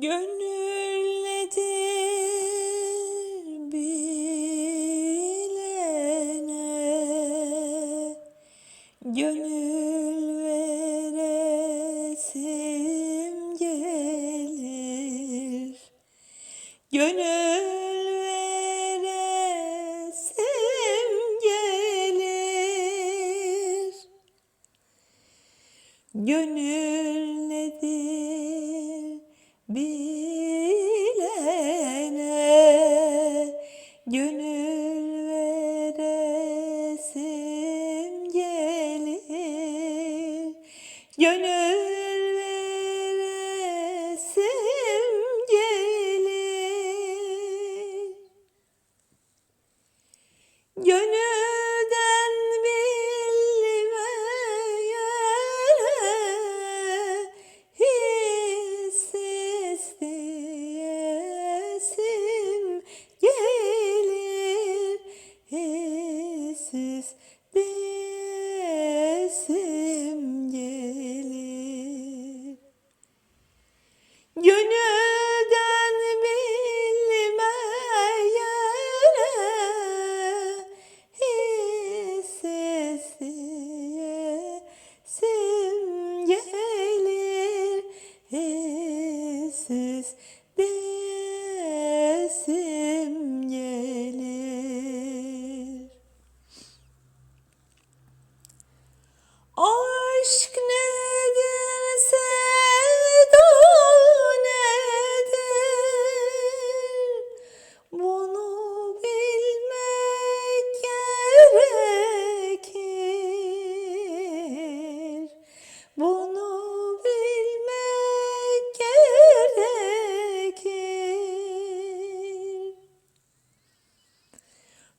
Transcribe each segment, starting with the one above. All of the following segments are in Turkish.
Gönül nedir bilene Gönül veresim gelir. Gönül veresim gelir. Gönül nedir? guys.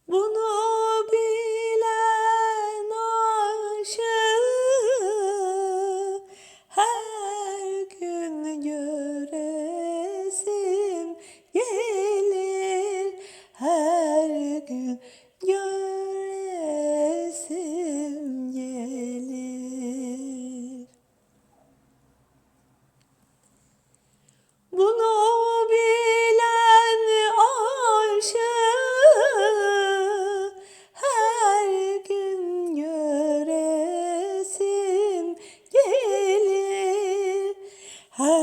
Bunu